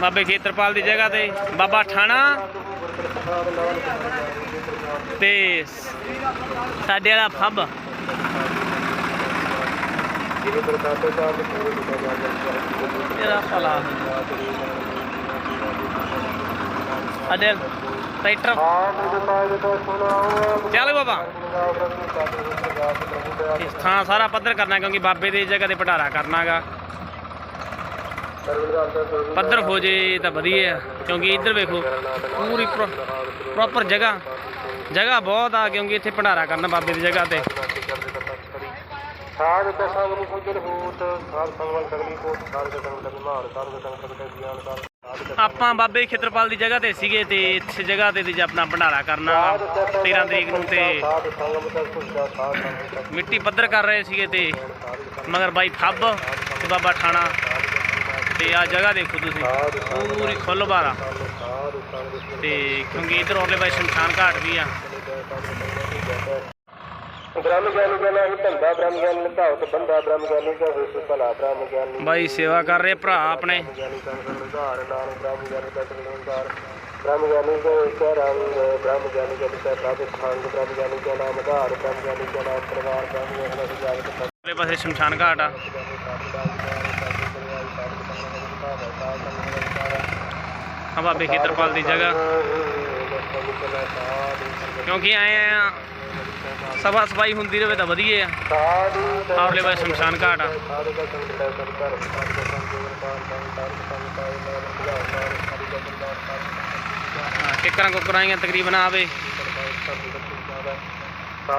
ਬਾਬੇ ਖੇਤਰਪਾਲ ਦੀ ਜਗ੍ਹਾ ਤੇ ਬਾਬਾ ਠਾਣਾ ਤੇ ਸਾਡੇ ਵਾਲਾ ਫੱਬ। ਇਹਦਾ ਭਲਾ। ਅਡਲ ਟਰੈਕਟਰ। ਚੱਲ ਬਾਬਾ। ਥਾਂ ਸਾਰਾ ਪੱਧਰ ਕਰਨਾ ਕਿਉਂਕਿ ਬਾਬੇ ਦੀ ਜਗ੍ਹਾ ਤੇ ਭਟਾਰਾ ਕਰਨਾਗਾ। ਪੱਧਰ ਹੋ ਜੇ ਤਾਂ ਵਧੀਆ ਆ, ਕਿਉਂਕਿ ਇੱਧਰ ਵੇਖੋ ਪੂਰੀ ਪ੍ਰੋਪਰ ਜਗ੍ਹਾ। ਜਗ੍ਹਾ ਬਹੁਤ ਆ ਕਿਉਂਕਿ ਇੱਥੇ ਭੰਡਾਰਾ ਕਰਨਾ ਬਾਬੇ ਦੀ ਜਗ੍ਹਾ ਤੇ। ਸਾਧ ਦਸਾਂ ਨੂੰ ਸੁਜਰ ਹੋਤ ਸਾਧ ਸੰਗਲ ਸਗਲੀ ਕੋਟ ਸਾਧ ਦਸਾਂ ਲਗ ਮਾਰ ਸਾਧ ਦਸਾਂ ਸਗਲ ਗਿਆਨ ਕਰ ਸਾਧ ਆਪਾਂ ਬਾਬੇ ਖੇਤਰਪਾਲ ਦੀ ਜਗ੍ਹਾ ਤੇ ਸੀਗੇ ਤੇ ਇਸ ਜਗ੍ਹਾ ਤੇ ਤੇ ਆਪਣਾ ਭੰਡਾਰਾ ਕਰਨਾ 13 ਤਰੀਕ ਨੂੰ ਤੇ ਮਿੱਟੀ ਪੱਧਰ ਕਰ ਰਹੇ ਸੀਗੇ ਤੇ ਮਗਰ ਬਾਈ ਫੱਬ ਤੇ ਬਾਬਾ ਠਾਣਾ। ਤੇ ਆ ਜਗ੍ਹਾ ਦੇਖੋ ਤੁਸੀਂ ਪੂਰੀ ਖੁੱਲ੍ਹ ਬਾਰਾ ਤੇ ਕਿਉਂਕਿ ਇਧਰ ਔਰਲੇ ਪਾਸੇ ਸ਼ਮਸ਼ਾਨ ਘਾਟ ਵੀ ਆ ਬ੍ਰਹਮ ਗਿਆਨੀ ਜਨਾ ਹੀ ਧੰਦਾ ਬ੍ਰਹਮ ਗਿਆਨੀ ਨਿਭਾਉ ਬੰਦਾ ਬ੍ਰਹਮ ਗਿਆਨੀ ਦਾ ਹੋਸ ਭਲਾ ਬ੍ਰਹਮ ਗਿਆਨੀ ਬਾਈ ਸੇਵਾ ਕਰ ਰਹੇ ਭਰਾ ਆਪਣੇ ਬ੍ਰਹਮ ਗਿਆਨੀ ਦਾ ਸੰਸਾਰ ਬ੍ਰਹਮ ਗਿਆਨੀ ਦੇ ਇੱਕ ਰੰਗ ਬ੍ਰਹਮ ਗਿਆਨੀ ਦੇ ਪਿਤਾ ਪ੍ਰਭ ਬ੍ਰਹਮ ਗਿਆਨੀ ਦਾ ਨਾਮ ਆਧਾਰ ਬ੍ਰਹਮ ਗਿਆਨੀ ਦਾ ਨਾਮ ਪਰਿਵਾਰ ਬ੍ਰਹਮ ਗਿਆਨੀ ਦਾ ਪਾਸੇ ਸ਼ਮਸ਼ਾਨ ਘਾਟ ਆ ਆ ਬਾਬੇ ਖੇਤਰਪਾਲ ਦੀ ਜਗ੍ਹਾ ਕਿਉਂਕਿ ਆਏ ਆ ਸਭਾ ਸਫ਼ਾਈ ਹੁੰਦੀ ਰਹੇ ਤਾਂ ਵਧੀਆ ਆ ਔਰਲੇ ਪਾਸੇ ਸ਼ਮਸ਼ਾਨ ਘਾਟ ਆ ਹਾਂ, ਕਿੱਕਰਾਂ ਕੁੱਕਰਾਂ ਤਕਰੀਬਨ ਆਵੇ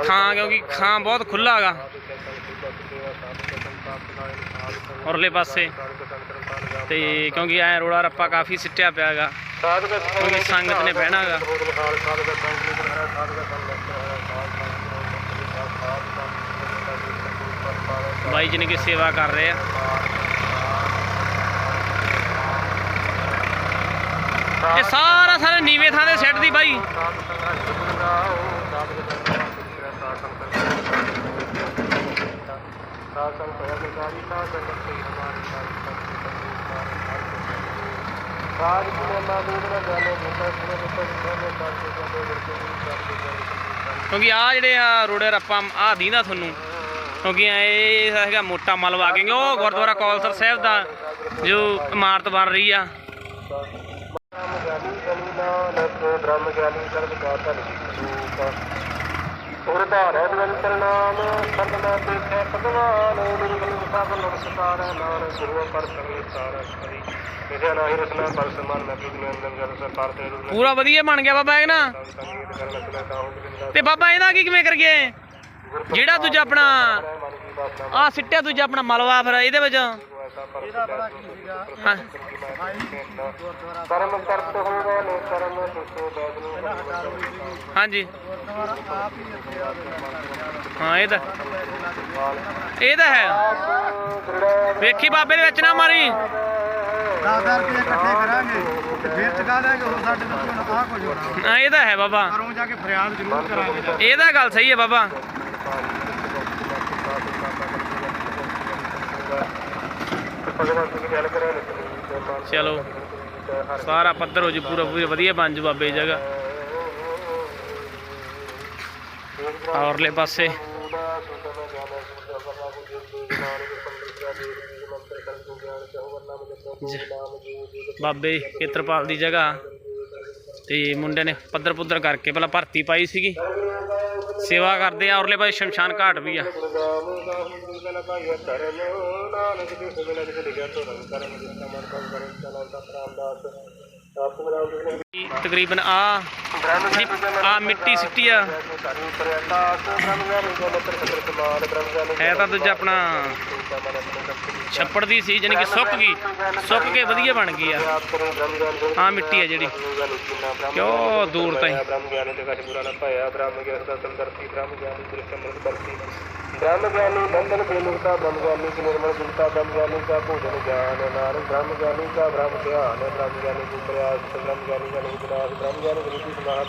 ਖਾਂ ਕਿਉਂਕਿ ਖਾਂ ਬਹੁਤ ਖੁੱਲਾ ਹੈਗਾ ਔਰਲੇ ਪਾਸੇ ਤੇ ਕਿਉਂਕਿ ਐ ਰੋੜਾ ਰੱਪਾ ਕਾਫੀ ਸਿੱਟਿਆ ਪਿਆ ਕਿਉਂਕਿ ਸੰਗਤ ਨੇ ਬਹਿਣਾ ਬਾਈ ਜੀ ਨੇ ਕੀ ਸੇਵਾ ਕਰ ਰਹੇ ਆ। ਇਹ ਸਾਰਾ ਸਾਰਾ ਨੀਵੇਂ ਥਾਂ ਦੇ ਸੈੱਟ ਦੀ ਬਾਈ। ਕਿਉਂਕਿ ਆ ਜਿਹੜੇ ਆ ਰੋੜੇ ਰੱਪਾ ਆ ਦੀਂਦਾ ਤੁਹਾਨੂੰ ਕਿਉਂਕਿ ਇਹ ਹੈਗਾ ਮੋਟਾ ਮਲਵਾ ਕਿਉਂਕਿ ਉਹ ਗੁਰਦੁਆਰਾ ਕੌਲਸਰ ਸਾਹਿਬ ਦਾ ਜੋ ਇਮਾਰਤ ਬਣ ਰਹੀ ਆ ਬ੍ਰਹਮ ਗਿਆਨੀ ਸਰਬ ਕਾ ਧਨ ਸੂਕ ਉਰ ਧਾਰੈ ਨਿਰੰਤਰ ਨਾਮ ਨਮਸਕਾਰ ਗੁਰੂ ਪਰ ਕਰੀ ਨਾਹੀ ਰਸਨਾ ਸਮਾਨ ਅੰਦਰ ਤੇ ਵਧੀਆ ਬਣ ਗਿਆ ਬਾਬਾ ਇਹ ਨਾ। ਤੇ ਬਾਬਾ ਇਹਦਾ ਕੀ ਕਿਵੇਂ ਕਰੀਏ? ਜਿਹੜਾ ਦੂਜਾ ਆਪਣਾ ਆ ਸਿੱਟਿਆ ਦੂਜਾ ਆਪਣਾ ਮਲਵਾ ਫਿਰ ਇਹਦੇ ਵਿੱਚ। ਹਾਂ। ਕਰਮ ਕਰਤ ਹੋਵੇ ਨੇ। ਕਰਮ ਸੁਸੋ ਬੈਦ ਨੂੰ ਹਾਂਜੀ। ਹਾਂ ਇਹ ਤਾਂ ਇਹ ਤਾਂ ਹੈ। ਵੇਖੀ ਬਾਬੇ ਦੇ ਵਿੱਚ ਨਾ ਮਾਰੀ। 10000 ਰੁਪਏ ਇਕੱਠੇ ਕਰਾਂਗੇ ਤੇ ਫਿਰ ਚੁਕਾ ਦਾਂਗੇ ਹੋਰ ਸਾਡੇ ਤੋਂ ਆਹ ਕੁਝ ਹੋਣਾ। ਹਾਂ ਇਹ ਤਾਂ ਹੈ ਬਾਬਾ। ਘਰੋਂ ਜਾ ਕੇ ਫਰਿਆਦ ਜ਼ਰੂਰ ਕਰਾਂਗੇ। ਜਾ ਇਹ ਤਾਂ ਗੱਲ ਸਹੀ ਹੈ ਬਾਬਾ ਭਗਵਾਨ ਜੀ ਦੀ ਗੱਲ ਕਰਾਂ ਚਲੋ, ਸਾਰਾ ਪੱਧਰ ਹੋ ਜੂ, ਪੂਰਾ ਪੂਰਾ ਵਧੀਆ ਬਣ ਜੂ ਬਾਬੇ ਦੀ ਜਗ੍ਹਾ। ਔਰਲੇ ਪਾਸੇ। ਬਾਬੇ ਖੇਤਰਪਾਲ ਦੀ ਜਗ੍ਹਾ। ਤੇ ਮੁੰਡੇ ਨੇ ਪੱਧਰ ਪੁੱਧਰ ਕਰਕੇ ਪਹਿਲਾਂ ਭਰਤੀ ਪਾਈ ਸੀਗੀ। ਸੇਵਾ ਕਰਦੇ ਆ ਔਰਲੇ ਪਾਸੇ ਸ਼ਮਸ਼ਾਨ ਘਾਟ ਵੀ ਆ। ਨਾਨਕ ਦੇ ਸਵੇਲੇ ਲਿਖਿਆ ਤੋਂ ਰੰਗ ਕਰਨ ਜਿਸ ਦਾ ਮਨ ਕਰ ਕਰਨ ਚਲਾ ਦਾ ਰਾਮਦਾਸ ਤਕਰੀਬਨ ਆ ਆ ਮਿੱਟੀ ਸਿੱਟੀ ਆ। ਹੈ ਤਾਂ ਦੂਜਾ ਆਪਣਾ ਛੱਪੜ ਦੀ ਸੀ, ਜਾਣੀ ਕਿ ਸੁੱਕ ਗਈ। ਸੁੱਕ ਕੇ ਵਧੀਆ ਬਣ ਗਈ ਆ। ਆ ਮਿੱਟੀ ਆ ਜਿਹੜੀ। ਕਿਉਂ ਦੂਰ ਤਾਈਂ? ਬ੍ਰਹਮ ਗਿਆਨੀ ਤੇ ਕਛ ਬੁਰਾ ਨਾ ਪਾਇਆ ਬ੍ਰਹਮ ਗਿਆਨ ਦਾ ਸੰਦਰਤੀ ਬ੍ਰਹਮ ਗਿਆਨੀ ਦ੍ਰਿਸ਼ ਅੰਮ੍ਰਿਤ ਕਰਤੀ ਬ੍ਰਹਮ ਗਿਆਨੀ ਬੰਧਨ ਬੇਨੁਕਤਾ ਬ੍ਰਹਮ ਗਿਆਨੀ ਕੀ ਨਿਰਮਲ ਗੁਣਤਾ ਬ੍ਰਹਮ ਗਿਆਨੀ ਦਾ ਭੋਜਨ ਗਿਆਨ ਨਾਰ ਬ੍ਰਹਮ ਗਿਆਨੀ ਦਾ ਬ੍ਰਹਮ ਧਿਆਨ ਬ੍ਰਹਮ ਗਿਆਨੀ ਕੀ ਪ੍ਰਯਾਸ ਬ੍ਰਹਮ ਗਿਆਨੀ ਦਾ ਨਿਗਰਾਸ ਬ੍ਰਹਮ ਗਿਆਨੀ ਦੀ ਸਮਾਹ